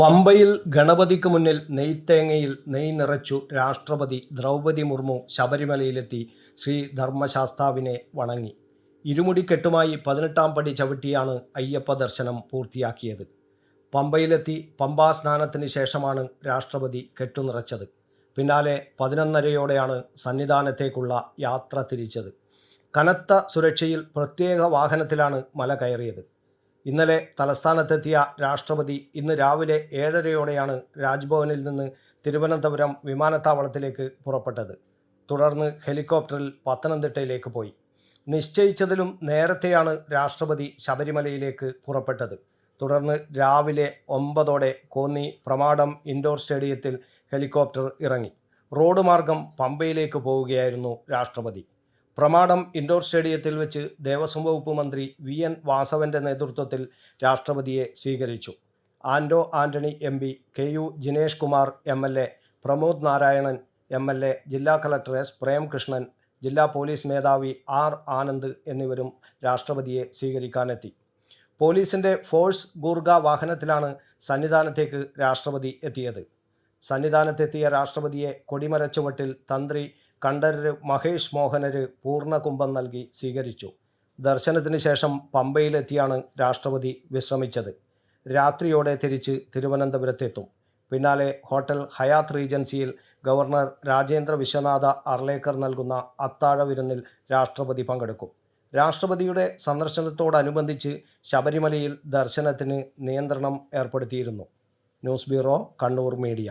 പമ്പയിൽ ഗണപതിക്ക് മുന്നിൽ നെയ്ത്തേങ്ങയിൽ നെയ് നിറച്ചു രാഷ്ട്രപതി ദ്രൗപദി മുർമു ശബരിമലയിലെത്തി ശ്രീ ധർമ്മശാസ്താവിനെ വണങ്ങി. ഇരുമുടിക്കെട്ടുമായി പതിനെട്ടാം പടി ചവിട്ടിയാണ് അയ്യപ്പ ദർശനം പൂർത്തിയാക്കിയത്. പമ്പയിലെത്തി പമ്പാ സ്നാനത്തിന് ശേഷമാണ് രാഷ്ട്രപതി കെട്ടുനിറച്ചത് പിന്നാലെ പതിനൊന്നരയോടെയാണ് സന്നിധാനത്തേക്കുള്ള യാത്ര തിരിച്ചത്. കനത്ത സുരക്ഷയിൽ പ്രത്യേക വാഹനത്തിലാണ് മല കയറിയത്. ഇന്നലെ തലസ്ഥാനത്തെത്തിയ രാഷ്ട്രപതി ഇന്ന് രാവിലെ ഏഴരയോടെയാണ് രാജ്ഭവനിൽ നിന്ന് തിരുവനന്തപുരം വിമാനത്താവളത്തിലേക്ക് പുറപ്പെട്ടത്. തുടർന്ന് ഹെലികോപ്റ്ററിൽ പത്തനംതിട്ടയിലേക്ക് പോയി. നിശ്ചയിച്ചതിലും നേരത്തെയാണ് രാഷ്ട്രപതി ശബരിമലയിലേക്ക് പുറപ്പെട്ടത്. തുടർന്ന് രാവിലെ ഒമ്പതോടെ കോന്നി പ്രമാടം ഇൻഡോർ സ്റ്റേഡിയത്തിൽ ഹെലികോപ്റ്റർ ഇറങ്ങി. റോഡ് മാർഗം പമ്പയിലേക്ക് പോവുകയായിരുന്നു രാഷ്ട്രപതി. പ്രമാടം ഇൻഡോർ സ്റ്റേഡിയത്തിൽ വെച്ച് ദേവസ്വം വകുപ്പ് മന്ത്രി വി എൻ വാസവന്റെ നേതൃത്വത്തിൽ രാഷ്ട്രപതിയെ സ്വീകരിച്ചു. Anto Antony M P K U Jinesh Kumar M L A Pramod Narayanan M L A ജില്ലാ കളക്ടർ എസ് പ്രേംകൃഷ്ണൻ ജില്ലാ പോലീസ് മേധാവി ആർ ആനന്ദ് എന്നിവരും രാഷ്ട്രപതിയെ സ്വീകരിക്കാനെത്തി. പോലീസിന്റെ ഫോഴ്സ് ഗൂർഗ വാഹനത്തിലാണ് സന്നിധാനത്തേക്ക് രാഷ്ട്രപതി എത്തിയത്. സന്നിധാനത്തെത്തിയ രാഷ്ട്രപതിയെ കൊടിമരച്ചുവട്ടിൽ തന്ത്രി കണ്ഠരര് മഹേഷ് മോഹനര് പൂർണകുംഭം നൽകി സ്വീകരിച്ചു. ദർശനത്തിന് ശേഷം പമ്പയിലെത്തിയാണ് രാഷ്ട്രപതി വിശ്രമിച്ചത്. രാത്രിയോടെ തിരിച്ച് തിരുവനന്തപുരത്തെത്തും. പിന്നാലെ ഹോട്ടൽ ഹയാത്ത് റീജൻസിയിൽ ഗവർണർ രാജേന്ദ്ര വിശ്വനാഥ അർലേക്കർ നൽകുന്ന അത്താഴ വിരുന്നിൽ രാഷ്ട്രപതി പങ്കെടുക്കും. രാഷ്ട്രപതിയുടെ സന്ദർശനത്തോടനുബന്ധിച്ച് ശബരിമലയിൽ ദർശനത്തിന് നിയന്ത്രണം ഏർപ്പെടുത്തിയിരുന്നു. News bureau Kannur media.